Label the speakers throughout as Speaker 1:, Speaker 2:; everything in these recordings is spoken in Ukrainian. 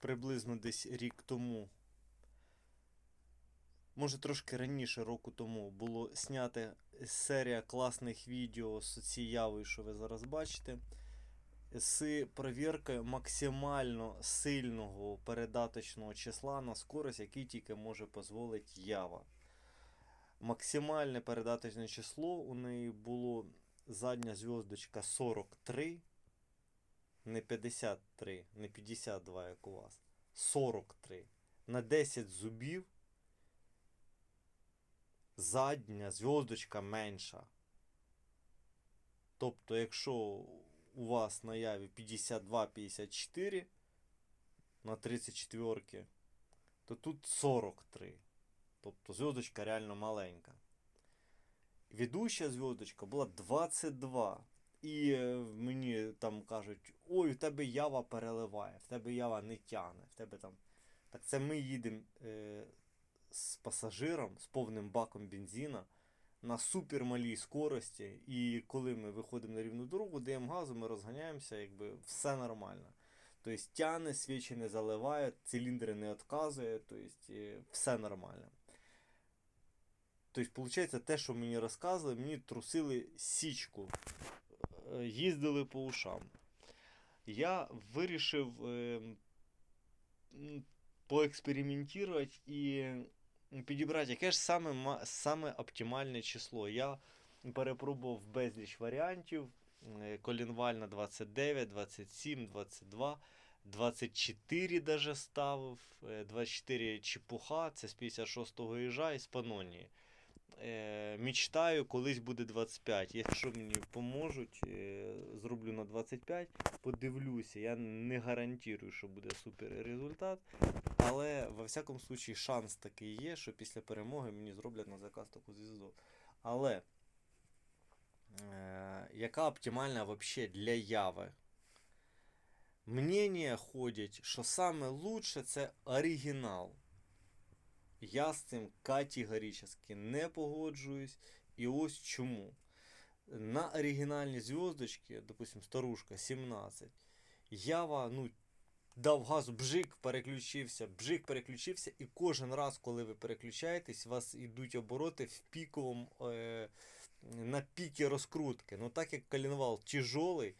Speaker 1: приблизно десь рік тому, може трошки раніше року тому, було зняти серія класних відео з цією явою, що ви зараз бачите. З перевіркою максимально сильного передаточного числа на скорость, який тільки може дозволити Ява. Максимальне передаточне число у неї було задня зв'язочка 43, не 53, не 52, як у вас. 43. На 10 зубів задня зв'язочка менша. Тобто, якщо у вас на яві 52-54 на 34, то тут 43. Тобто зв'язочка реально маленька. Ведуща зв'язочка була 22. І е, мені там кажуть, ой, у тебе ява переливає, в тебе ява не тягне, в тебе там. Так це ми їдемо е, з пасажиром, з повним баком бензина на супермалій скорості. І коли ми виходимо на рівну дорогу, даємо газу, ми розганяємося, якби все нормально. Тобто тяне, свічі не заливає, циліндри не відказує, тобто е, все нормально. Тобто, виходить, те, що мені розказували, мені трусили січку, їздили по ушам. Я вирішив е, поекспериментувати і підібрати, яке ж саме, саме оптимальне число. Я перепробував безліч варіантів. Е, Колінвальна 29, 27, 22, 24 даже ставив. е, 24 чепуха, це з 56-го їжа і з Панонії. Мечтаю, колись буде 25. Якщо мені поможуть, е, зроблю на 25, подивлюся. Я не гарантую, що буде супер результат. Але во всякому случаї шанс такий є, що після перемоги мені зроблять на заказ таку звізду. Але е, яка оптимальна вообще для яви? Мнення ходять, що саме лучше це оригінал. Я з цим категорично не погоджуюсь. І ось чому. На оригінальні зв'язочки, допустим, старушка 17, Ява, ну, дав газу, бжик переключився, бжик переключився, і кожен раз, коли ви переключаєтесь, у вас йдуть обороти в піковому, е, на піки розкрутки. Ну так як коленвал тяжелий,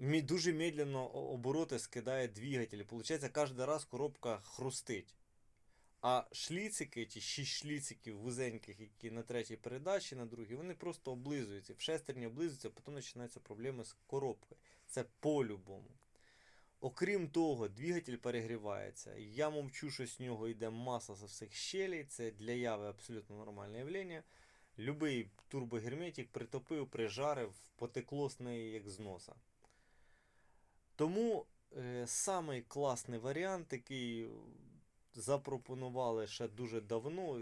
Speaker 1: мі- дуже медленно обороти скидає двигатель. Получається, кожен раз коробка хрустить. А шліцики, ті шість шліциків вузеньких, які на третій передачі, на другій, вони просто облизуються. В шестерні облизуються, потім починаються проблеми з коробкою. Це по-любому. Окрім того, двигатель перегрівається. Я мовчу, що з нього йде маса з всіх щелей. Це для яви абсолютно нормальне явлення. Любий турбогерметик притопив, прижарив, потекло з неї як з носа. Тому е, самий класний варіант, який запропонували ще дуже давно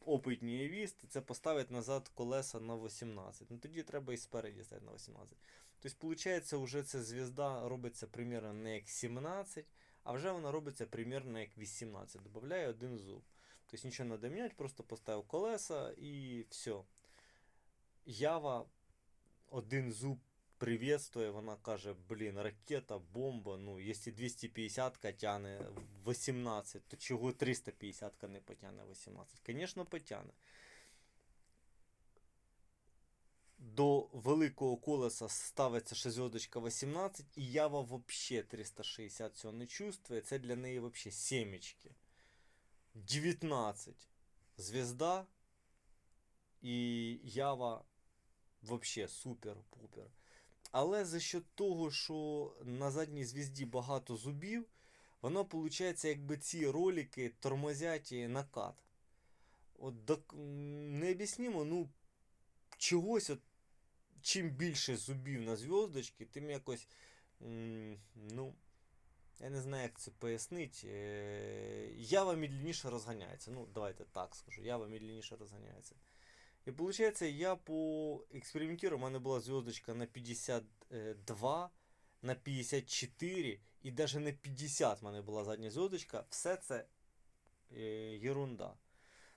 Speaker 1: опитні явісти, це поставити назад колеса на 18. Ну тоді треба і спереді ставити на 18. Тобто, виходить, вже ця звізда робиться примерно не як 17, а вже вона робиться примерно як 18. Добавляє один зуб. Тобто нічого не треба просто поставив колеса і все. Ява один зуб приветствує, вона каже, блін, ракета, бомба, ну, якщо 250 тягне 18, то чого 350 не потягне 18? Звісно, потягне. До великого колеса ставиться ще зв'язочка 18, і Ява взагалі 360 цього не чувствує. Це для неї взагалі сімечки. 19 звезда і Ява взагалі супер-пупер. Але за счет того, що на задній звізді багато зубів, воно виходить, якби ці ролики тормозять накат. От м, не об'яснимо, ну чогось, от, чим більше зубів на зв'язочці, тим якось. Ну, я не знаю, як це пояснити. Е, Ява медленніше розганяється. Ну, давайте так скажу. Ява медленніше розганяється. І виходить, я по експериментирую, у мене була зв'язочка на 52, на 54 і навіть на 50 в мене була задня зв'язочка. Все це е, ерунда.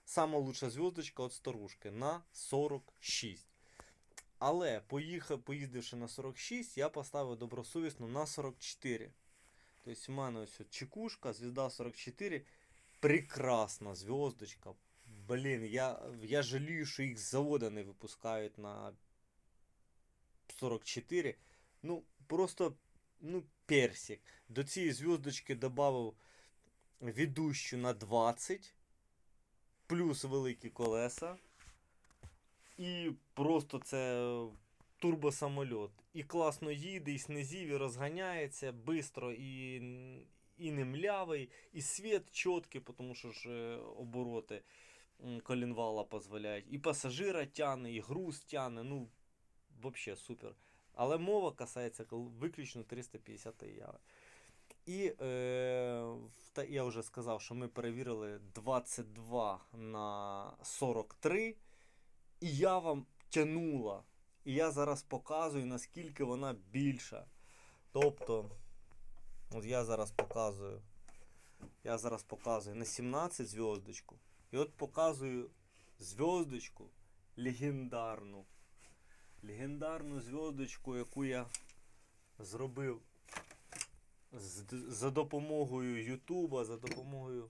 Speaker 1: Сама лучша зв'язочка від старушки на 46. Але поїхав, поїздивши на 46, я поставив добросовісно на 44. Тобто у мене ось чекушка, звізда 44, прекрасна зв'язочка. Блін, я, я жалію, що їх з завода не випускають на 44. Ну, просто, ну, персик. До цієї зв'язочки додав ведущу на 20, плюс великі колеса. І просто це турбосамольот. І класно їде, і снизів, і розганяється швидко, і, і не млявий, і світ чіткий, тому що ж е, обороти колінвала дозволяють. І пасажира тяне, і груз тяне. Ну, взагалі супер. Але мова касається виключно 350 яви. І е, та, я вже сказав, що ми перевірили 22 на 43, і я вам тянула. І я зараз показую, наскільки вона більша. Тобто, от я зараз показую. Я зараз показую на 17 зв'язочку. І от показую зв'язочку легендарну. Легендарну зв'язочку, яку я зробив за допомогою Ютуба, за допомогою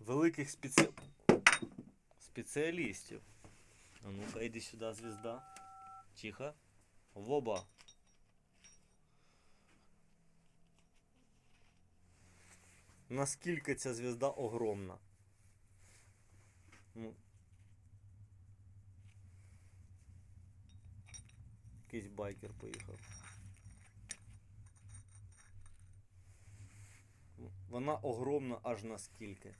Speaker 1: великих спеці... спеціалістів. А ну-ка, іди сюди, звізда. Тихо. Воба. Наскільки ця звізда огромна. Ну. Якийсь байкер поїхав. Вона огромна аж наскільки.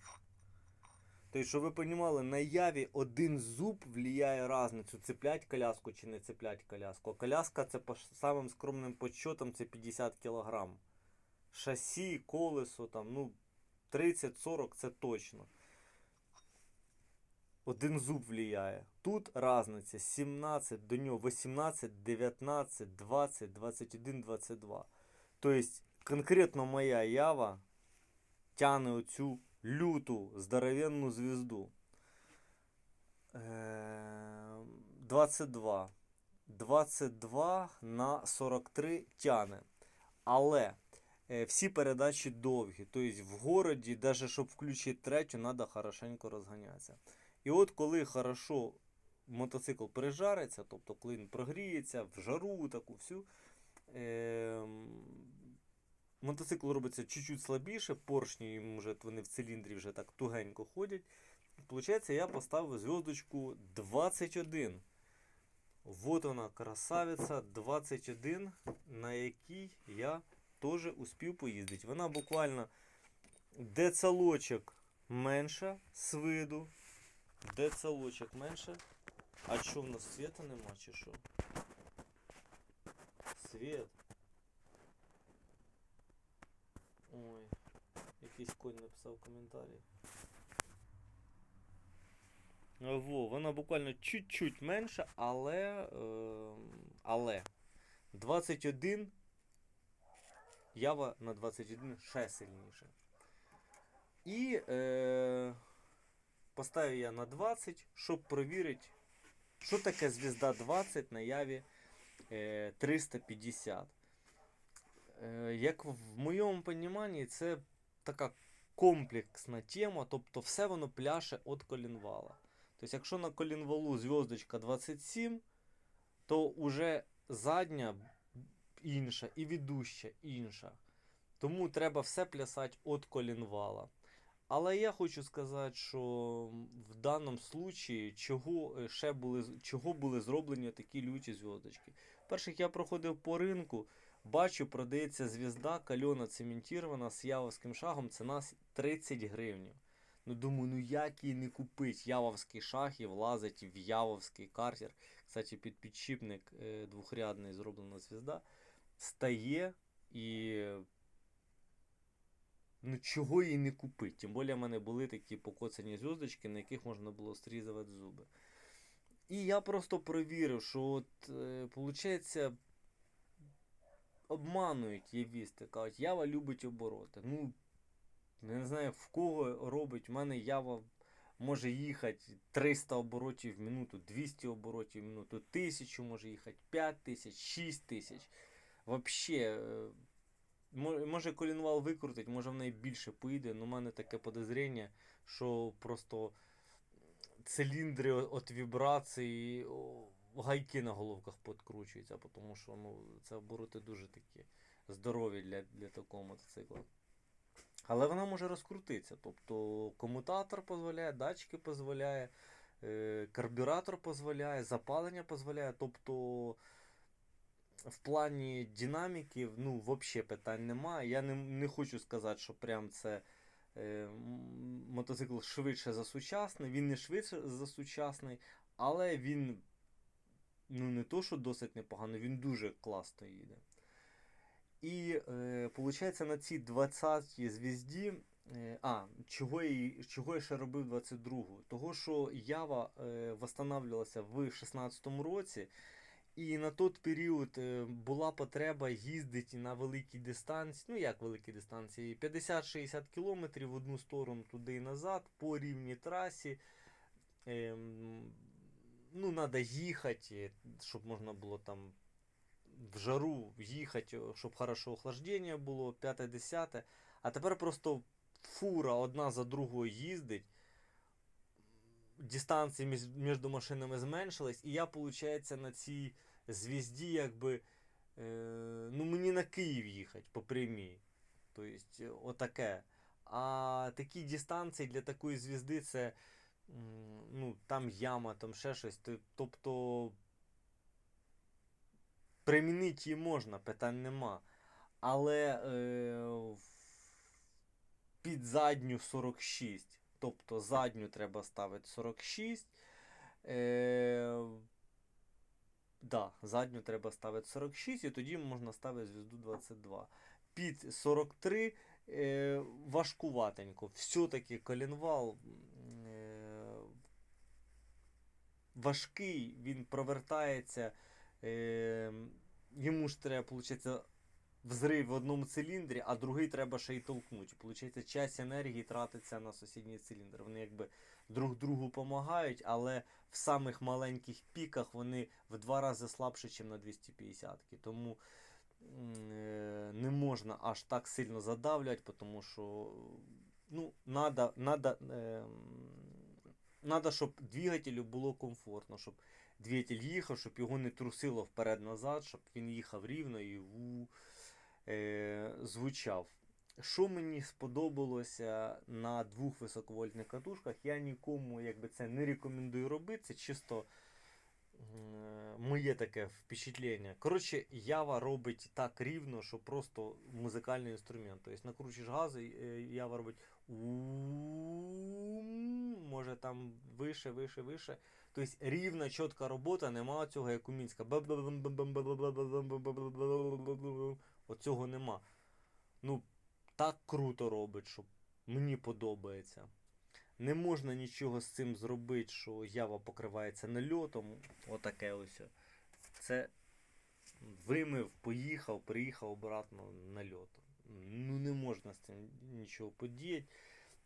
Speaker 1: Тобто, щоб ви розуміли, на яві один зуб влияє разницю, цеплять коляску чи не цеплять коляску. А коляска це по самим скромним подсчетам це 50 кг. Шасі, колесо, там, ну, 30-40 це точно. Один зуб влияє. Тут разниця 17 до нього 18, 19, 20, 21, 22. Тобто, конкретно моя ява тягне оцю люту здоровенну звізду. Е, 22. 22 на 43 тяне. Але всі передачі довгі. Тобто в городі, навіть щоб включити третю, треба хорошенько розганятися. І от коли хорошо мотоцикл пережариться, тобто коли він прогріється в жару таку всю, е, мотоцикл робиться чуть-чуть слабіше, поршні йому вже вони в циліндрі вже так тугенько ходять. Получається, я поставив зв'язочку 21. Вот вона, красавиця 21, на якій я теж успів поїздити. Вона буквально децалочок менша з виду. Децалочок менше. А що в нас світа нема чи що? Світ. Ой, якийсь конь написав коментарі. Во, вона буквально чуть-чуть менша, але. Е, але 21. Ява на 21 ще сильніше. І е, поставив я на 20, щоб перевірити, що таке звізда 20 на яві е, 350. Е, як в моєму розумінні, це така комплексна тема, тобто все воно пляше від колінвала. Тобто, якщо на колінвалу зв'язочка 27, то вже задня інша і ведуща інша. Тому треба все плясати від колінвала. Але я хочу сказати, що в даному случаї чого е, ще були, чого були зроблені такі люті зв'язочки. Перше, я проходив по ринку, бачу, продається звізда кальона цементірована з явовським шагом, ціна 30 гривень. Ну думаю, ну як її не купить? Явовський шаг і влазить в явовський картер. Кстати, під підшипник е, двохрядний зроблена звізда. Стає і. Ну, чого її не купити? Тим більше в мене були такі покоцані зв'язочки, на яких можна було стрізувати зуби. І я просто провірив, що от, е, обманують євісти. Кажуть, ява любить обороти. Ну, не знаю, в кого робить. У мене ява може їхати 300 оборотів в минуту, 200 оборотів в минуту, 1000 може їхати, 5000, 6000. Вообще, е, мо- може колінвал викрутить, може в неї більше поїде, але в мене таке подозріння, що просто циліндри від вібрації, гайки на головках підкручуються, тому що ну, це обороти дуже такі здорові для, для такого мотоцикла. Але вона може розкрутитися. Тобто комутатор дозволяє, датчики дозволяє, е, карбюратор дозволяє, запалення дозволяє. Тобто в плані динаміки, ну, взагалі питань немає. Я не, не хочу сказати, що прям це е, мотоцикл швидше за сучасний. Він не швидше за сучасний, але він ну, не то, що досить непогано, він дуже класно їде. І е, виходить, на цій 20-й звізді. Е, а, чого я, чого я ще робив 22-го? Того, що Ява е, восстанавливалася в 16-му році, і на той період е, була потреба їздити на великій дистанції. Ну як великі дистанції? 50-60 кілометрів в одну сторону туди і назад по рівній трасі. Ем, ну, треба їхати, щоб можна було там в жару їхати, щоб хорошо охлаждення було, 5-10. А тепер просто фура одна за другою їздить. Дистанції між машинами зменшились, і я, виходить, на цій звізді, якби. Е, ну, мені на Київ їхати по прямій. Тобто, отаке. А такі дистанції для такої звізди це. Ну, там яма, там ще щось. Тобто. Примінити її можна, питань нема. Але е, під задню 46. Тобто задню треба ставити 46. Е, да, задню треба ставити 46, і тоді можна ставити звізду 22. Під 43 е, важкуватенько. Все-таки колінвал е, важкий, він провертається. Е, йому ж треба, виходить, взрив в одному циліндрі, а другий треба ще й толкнути. Получається, часть енергії тратиться на сусідній циліндр. Вони якби друг другу допомагають, але в самих маленьких піках вони в два рази слабше, ніж на 250-ки. Тому е, не можна аж так сильно задавлювати, тому що ну, надо, надо, ем, надо, щоб двигателю було комфортно, щоб двигатель їхав, щоб його не трусило вперед-назад, щоб він їхав рівно і ву, е, звучав. Що мені сподобалося на двох високовольтних катушках, я нікому якби, це не рекомендую робити. Це чисто м, моє таке впечатлення. Коротше, Ява робить так рівно, що просто музикальний інструмент. Тобто накручуєш гази, е, Ява робить може там вище, вище, вище. Тобто рівна, чітка робота, нема цього, як у Мінська. Оцього нема. Ну, так круто робить, що мені подобається. Не можна нічого з цим зробити, що ява покривається нальотом. Отаке ось. Це вимив, поїхав, приїхав обратно нальотом. Ну не можна з цим нічого подіяти.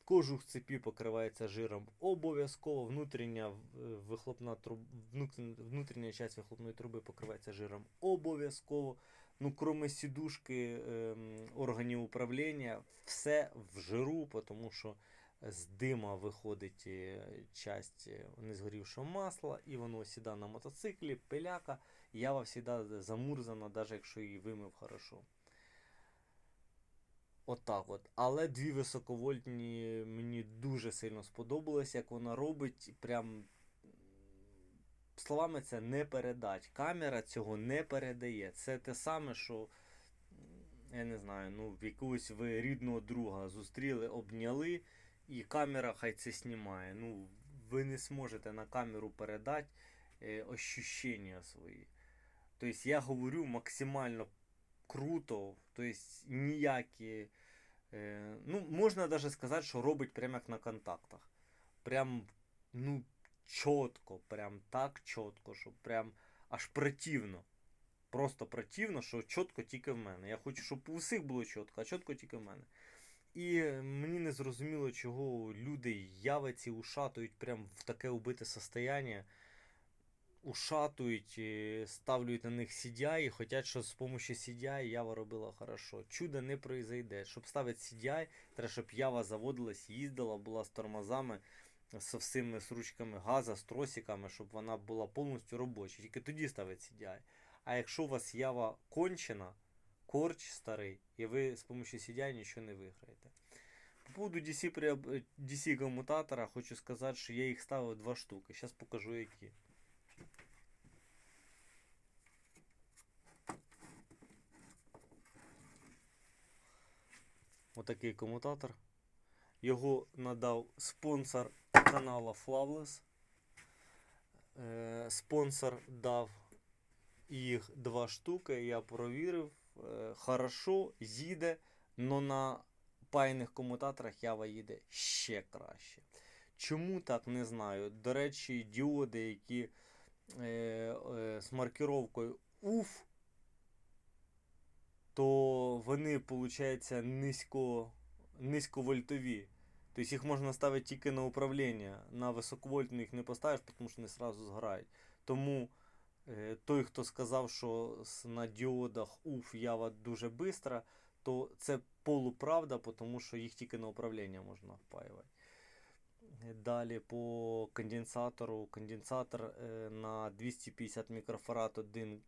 Speaker 1: Кожух цепі покривається жиром обов'язково. Внутрішня е, вихлопна труб... внутрішня- частина вихлопної труби покривається жиром обов'язково. Ну, кроме сідушки ем, органів управління, все в жиру, тому що з дима виходить е, часть е, незгорівшого масла, і воно сідає на мотоциклі, пиляка, ява завжди замурзана, навіть якщо її вимив хорошо. Отак от. Але дві високовольтні мені дуже сильно сподобалось, як вона робить. Прям словами це не передать. Камера цього не передає. Це те саме, що я не знаю, ну, якогось ви рідного друга зустріли, обняли, і камера хай це знімає. Ну, ви не зможете на камеру передати е, ощущення свої. Тобто я говорю максимально круто, тобто ніякі. Е, ну, можна навіть сказати, що робить прямо як на контактах. Прям, ну, чітко, прям так чітко, що прям аж противно. Просто противно, що чітко тільки в мене. Я хочу, щоб у всіх було чітко, а чітко тільки в мене. І мені не зрозуміло, чого люди явиці ушатують прям в таке убите состояння. ушатують, е, ставлять на них CDI і хочуть, щоб з допомогою CDI Ява робила хорошо. Чудо не произойде. Щоб ставити CDI, треба, щоб Ява заводилась, їздила, була з тормозами, з всіми з ручками газа, з тросиками, щоб вона була повністю робоча. Тільки тоді ставить CDI. А якщо у вас Ява кончена, корч старий, і ви з допомогою CDI нічого не виграєте. По поводу DC, приоб- DC коммутатора хочу сказати, що я їх ставив два штуки. Зараз покажу які. Отакий комутатор. Його надав спонсор канала Flavless. Е, спонсор дав їх два штуки. Я провірив. Е, хорошо, їде, но на пайних комутаторах Ява їде ще краще. Чому так, не знаю. До речі, діоди, які е, е, з маркировкою UF, то вони, виходить, низько, низьковольтові. Тобто їх можна ставити тільки на управління. На високовольтну їх не поставиш, тому що вони одразу згорають. Тому е, той, хто сказав, що на діодах UF ява дуже швидко, то це полуправда, тому що їх тільки на управління можна впаювати. Е, Далі по конденсатору. Конденсатор е, на 250 мікрофарад 1,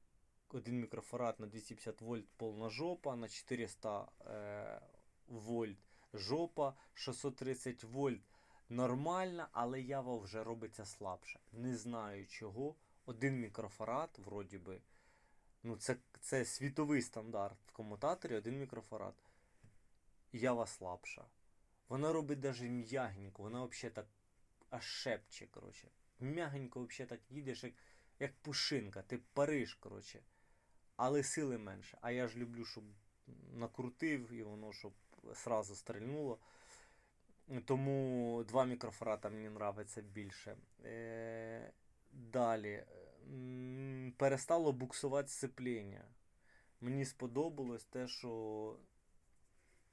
Speaker 1: 1 мікрофарад на 250 вольт повна жопа, на 400 е, вольт жопа, 630 вольт нормально, але ява вже робиться слабше. Не знаю чого. 1 мікрофарад, вроді би. Ну, це, це світовий стандарт в комутаторі 1 мікрофарад. Ява слабша. Вона робить навіть м'ягенько, вона взагалі так аж шепче, коротше. М'ягенько взагалі так їдеш, як, як пушинка, ти париш, коротше. Але сили менше. А я ж люблю, щоб накрутив і воно щоб сразу стрельнуло. Тому два мікрофарата мені нравиться більше. Е, далі. Перестало буксувати сцепління. Мені сподобалось те, що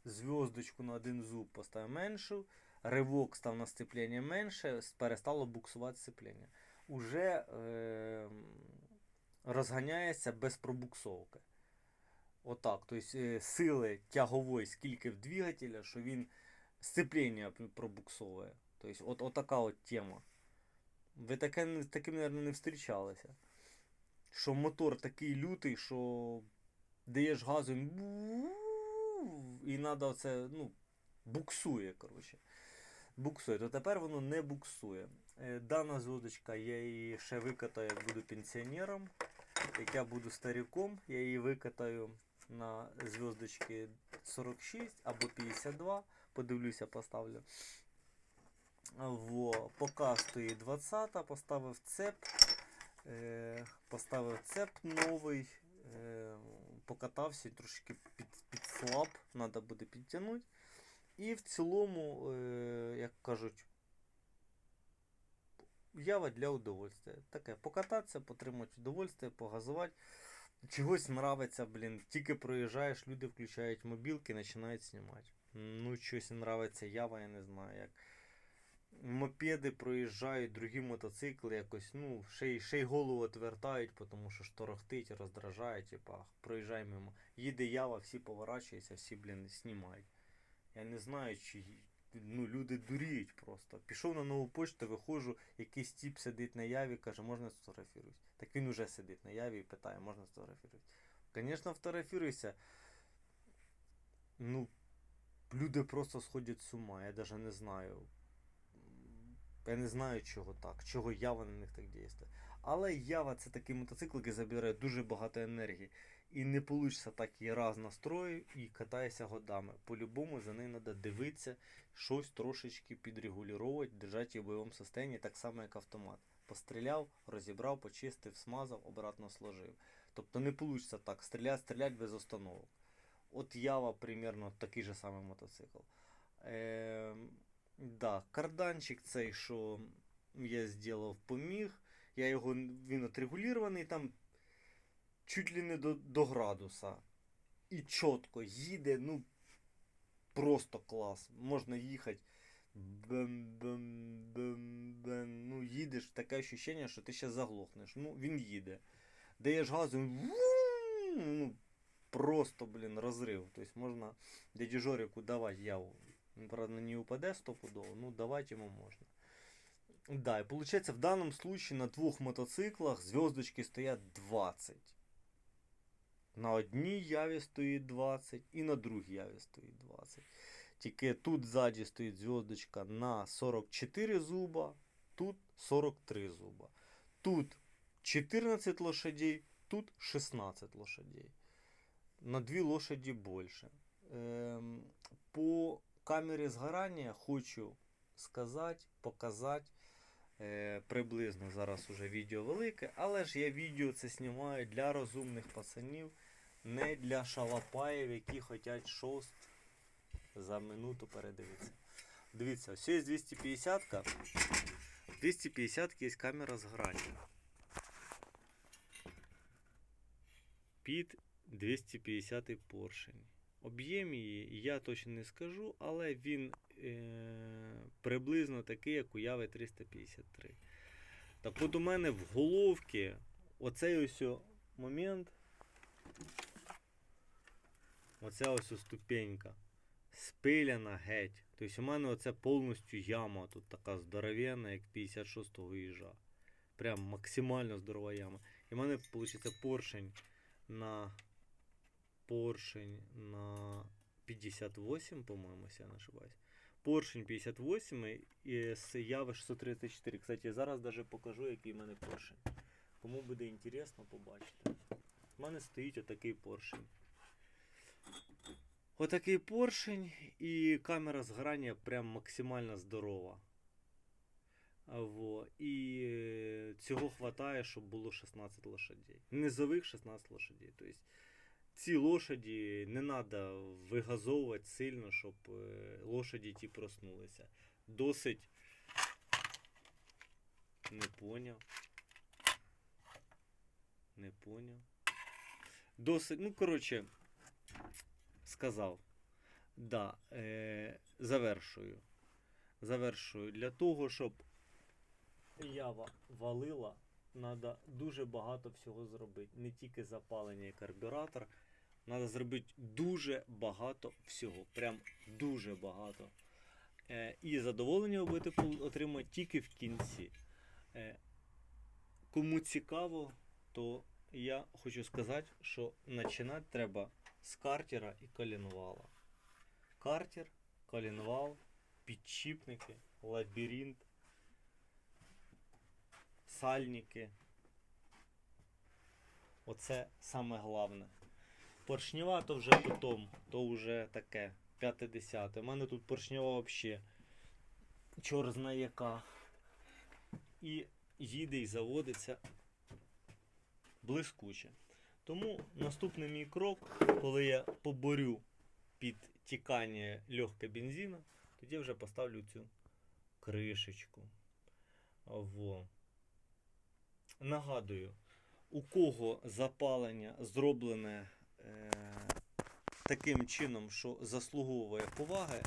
Speaker 1: зв'язочку на один зуб поставив меншу, ривок став на сцепління менше, перестало буксувати сцепління. Уже е, розганяється без пробуксовки. Отак. Тобто е, сили тягової скільки в двигателя, що він сцепління пробуксовує. Тобто, от, от така от тема. Ви таке, таким, мабуть, не зустрічалися. Що мотор такий лютий, що даєш газу і треба оце, ну, буксує, коротше. Буксує. То тепер воно не буксує. Е, Дана зв'язочка, я її ще викатаю, як буду пенсіонером. Як я буду стариком, я її викатаю на зв'язочки 46 або 52. Подивлюся, поставлю. Во, поки стоїть 20, поставив цеп. Е, поставив цеп новий. Е, покатався, трошки під, підслаб, треба буде підтягнути. І в цілому, е, як кажуть, ява для удовольствия. Таке, покататися, потримати удовольствие, погазувати. Чогось нравиться, блін. Тільки проїжджаєш, люди включають мобілки, починають знімати. Ну, щось нравиться ява, я не знаю як. Мопеди проїжджають, другі мотоцикли якось, ну, ще й, ще й голову відвертають, тому що ж торохтить, роздражає, типа, проїжджай мимо. Їде ява, всі поворачуються, всі, блін, знімають. Я не знаю, чи ну, люди дуріють просто. Пішов на нову почту, виходжу, якийсь тіп сидить на яві, каже, можна сфотографіруюсь. Так він уже сидить на яві і питає, можна сфотографіруюсь. Звісно, фотографіруйся. Ну, люди просто сходять з ума, я навіть не знаю. Я не знаю, чого так, чого ява на них так діє. Але ява це такий мотоцикл, який забирає дуже багато енергії. І не вийде так її раз настрою і катаєшся годами. По-любому за нею треба дивитися, щось трошечки підрегулювати, держати її в бойовому стані, так само, як автомат. Постріляв, розібрав, почистив, смазав, обратно сложив. Тобто не вийде так, стріляти, стріляти без остановок. От Ява примерно такий же самий мотоцикл. Е, да, карданчик цей, що я зробив, поміг. Я його, він отрегулірований там чуть ли не до, до градуса. І чітко їде, ну просто клас. Можна їхати. Ну, їдеш, таке ощущення, що ти ще заглохнеш. Ну, він їде. Даєш газу, ну, просто, блін, розрив. Тобто можна дяді Жорику давати яву. Правда, не упаде стопудово, ну давати йому можна. Да, и получается в данном случае на двух мотоциклах звездочки стоят 20. На одній яві стоїть 20 і на другій яві стоїть 20. Тільки тут ззаді стоїть звездочка на 44 зуба, тут 43 зуба. Тут 14 лошадей, тут 16 лошадей. На дві лошаді більше. Ем, по камері згорання хочу сказати, показати. Е, приблизно зараз уже відео велике, але ж я відео це знімаю для розумних пацанів, не для шалапаїв, які хочуть шост за минуту передивитися. Дивіться, ось є 250 -ка. 250 є камера згорання. Під 250 поршень. Об'єм її я точно не скажу, але він е, приблизно такий, як у Яви 353. Так от у мене в головці оцей ось момент. Оця ось о ступенька. Спиляна геть. Тобто у мене оце повністю яма тут така здоровенна, як 56-го їжа. Прям максимально здорова яма. І в мене виходить поршень на поршень на 58, по-моему, если я не ошибаюсь. Поршень 58 і з Яви 634. Кстати, зараз даже покажу, який в мене поршень. Кому буде інтересно, побачите. У мене стоїть отакий поршень. Отакий поршень і камера згорання прям максимально здорова. Во. І цього хватає, щоб було 16 лошадей. Низових 16 лошадей. Тобто ці лошаді не треба вигазовувати сильно, щоб е, лошаді ті проснулися. Досить. Не поняв. Не поняв. Досить. Ну, коротше, сказав. Да, е, завершую. Завершую. Для того, щоб ява валила, треба дуже багато всього зробити. Не тільки запалення і карбюратор. Треба зробити дуже багато всього. Прям дуже багато. Е, і задоволення ви будете отримати тільки в кінці. Е, кому цікаво, то я хочу сказати, що починати треба з картера і коленвала. Картер, коленвал, підчіпники, лабіринт, сальники. Оце саме головне. Поршнева то вже потом, то вже таке, 50. У мене тут поршнева взагалі чор знає яка. І їде і заводиться блискуче. Тому наступний мій крок, коли я поборю під тікання легке бензина, тоді вже поставлю цю кришечку. Во. Нагадую, у кого запалення зроблене е, таким чином, що заслуговує поваги,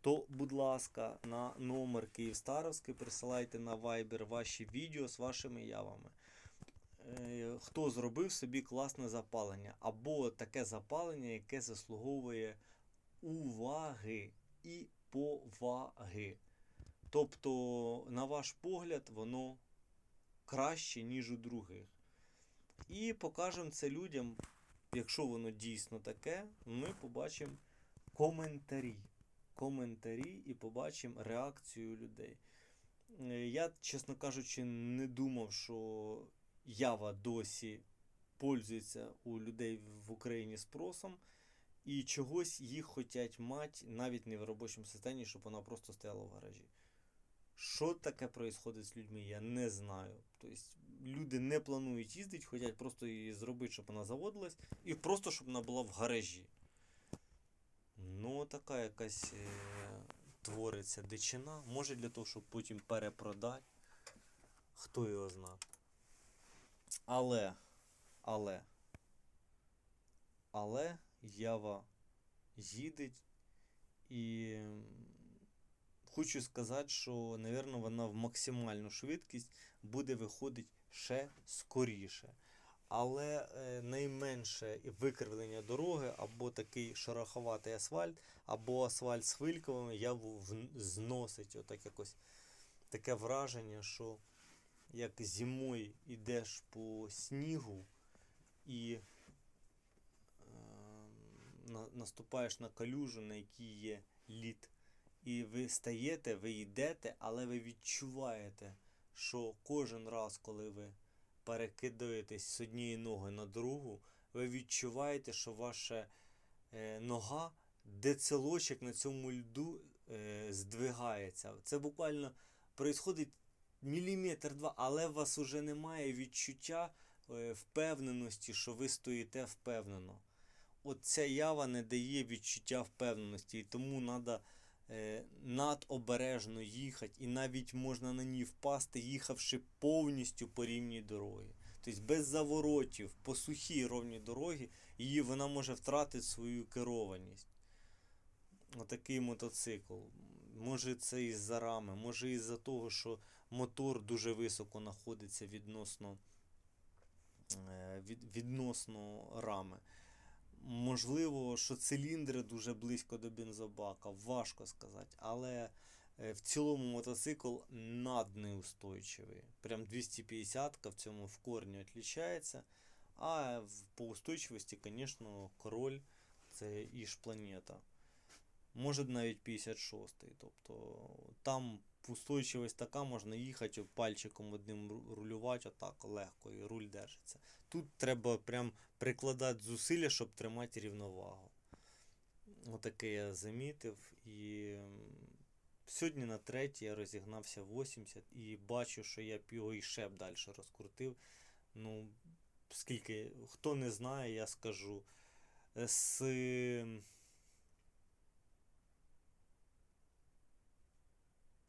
Speaker 1: то, будь ласка, на номер Київстаровський присилайте на Viber ваші відео з вашими явами. Е, Хто зробив собі класне запалення, або таке запалення, яке заслуговує уваги і поваги. Тобто, на ваш погляд, воно краще, ніж у других. І покажемо це людям, якщо воно дійсно таке, ми побачимо коментарі. Коментарі і побачимо реакцію людей. Е, Я, чесно кажучи, не думав, що Ява досі пользується у людей в Україні спросом, і чогось їх хотять мати навіть не в робочому стані, щоб вона просто стояла в гаражі. Що таке відбувається з людьми, я не знаю. Тобто люди не планують їздити, хочуть просто її зробити, щоб вона заводилась, і просто щоб вона була в гаражі. Ну, така якась е, твориться дичина. Може для того, щоб потім перепродати. Хто його зна. Але, але, але Ява їдеть і хочу сказати, що, напевно, вона в максимальну швидкість буде виходити ще скоріше. Але е, найменше викривлення дороги або такий шероховатий асфальт, або асфальт з хвильковими яву зносить отак якось таке враження, що як зимою йдеш по снігу і на, наступаєш на калюжу, на якій є лід. І ви стаєте, ви йдете, але ви відчуваєте, що кожен раз, коли ви перекидаєтесь з однієї ноги на другу, ви відчуваєте, що ваша е, нога, децелочок на цьому льду е, здвигається. Це буквально происходить міліметр-два, але у вас уже немає відчуття е, впевненості, що ви стоїте впевнено. От ця ява не дає відчуття впевненості, і тому треба надобережно їхати, і навіть можна на ній впасти, їхавши повністю по рівній дорогі. Тобто без заворотів, по сухій ровній дорогі, її вона може втратити свою керованість. Отакий мотоцикл. Може це із-за рами, може із-за того, що мотор дуже високо знаходиться відносно, е, від, відносно рами. Можливо, що циліндри дуже близько до бензобака, важко сказати, але е, в цілому мотоцикл наднеустойчивий. Прям 250-ка в цьому в корні відрізняється. А по устойчивості, звісно, король це іж планета. Може навіть 56-й. Тобто там устойчивість така, можна їхати пальчиком одним ру- рулювати отак легко і руль держиться. Тут треба прям прикладати зусилля, щоб тримати рівновагу. Отаке я замітив. І сьогодні на третій я розігнався 80 і бачу, що я б його і ще б далі розкрутив. Ну, скільки, хто не знає, я скажу. Е,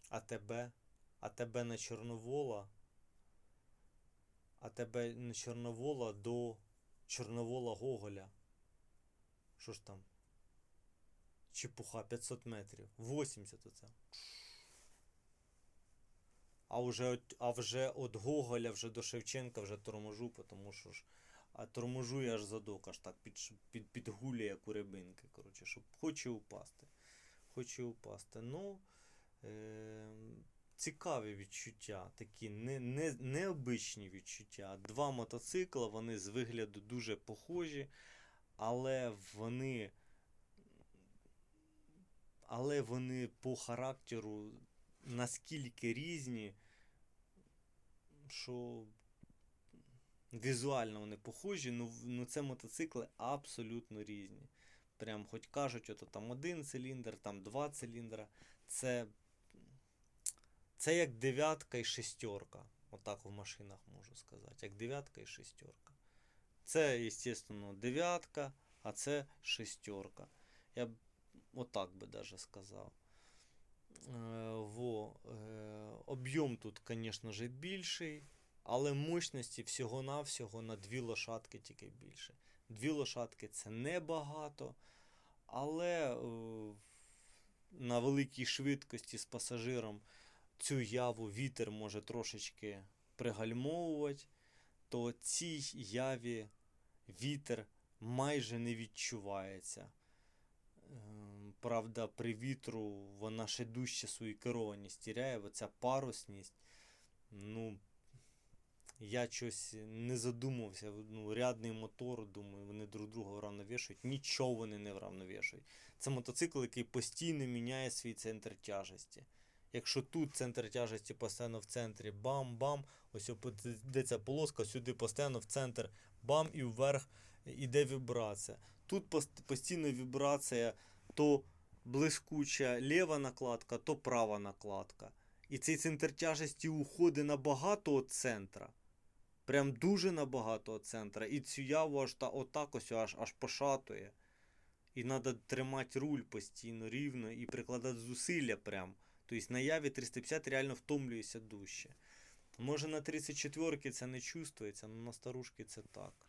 Speaker 1: З ем, АТБ, АТБ на Чорновола, АТБ на Чорновола до Чорновола Гоголя. Що ж там? Чепуха 500 метрів. 80 оце. А вже, а вже від Гоголя вже до Шевченка вже торможу, тому що ж. А торможу я аж задок, аж так під, під, у рибинки. Коротше, щоб хоче упасти. Хоче упасти. Ну, е, цікаві відчуття, такі не, не, необичні відчуття. Два мотоцикла, вони з вигляду дуже похожі, але вони. Але вони по характеру наскільки різні, що візуально вони похожі, ну, ну це мотоцикли абсолютно різні. Прям хоч кажуть, ото там один циліндр, там два циліндра. Це, це як дев'ятка і шестерка. Отак в машинах можу сказати. Як дев'ятка і шестерка. Це, звісно, дев'ятка, а це шестерка. Я б отак би даже сказав. Е, во, е, об'єм тут, звісно ж, більший, але мощності всього-навсього на дві лошадки тільки більше. Дві лошадки це небагато, але е, на великій швидкості з пасажиром цю яву вітер може трошечки пригальмовувати, то цій яві вітер майже не відчувається. Ем, Правда, при вітру вона ще дужче свою керованість тіряє, бо ця парусність. Ну, я щось не задумався. Ну, рядний мотор, думаю, вони друг друга вравновішують. Нічого вони не вравновішують. Це мотоцикл, який постійно міняє свій центр тяжесті. Якщо тут центр тяжесті постійно в центрі бам-бам, ось де ця полоска, сюди постійно в центр бам і вверх іде вібрація. Тут постійно вібрація то блискуча ліва накладка, то права накладка. І цей центр тяжесті уходить набагато від центра. Прям дуже набагато від центра. І цю яву аж та отак ось аж, аж пошатує. І треба тримати руль постійно рівно і прикладати зусилля прям. Тобто на яві 350 реально втомлюється дужче. Може на 34 це не чувствується, але на старушки це так.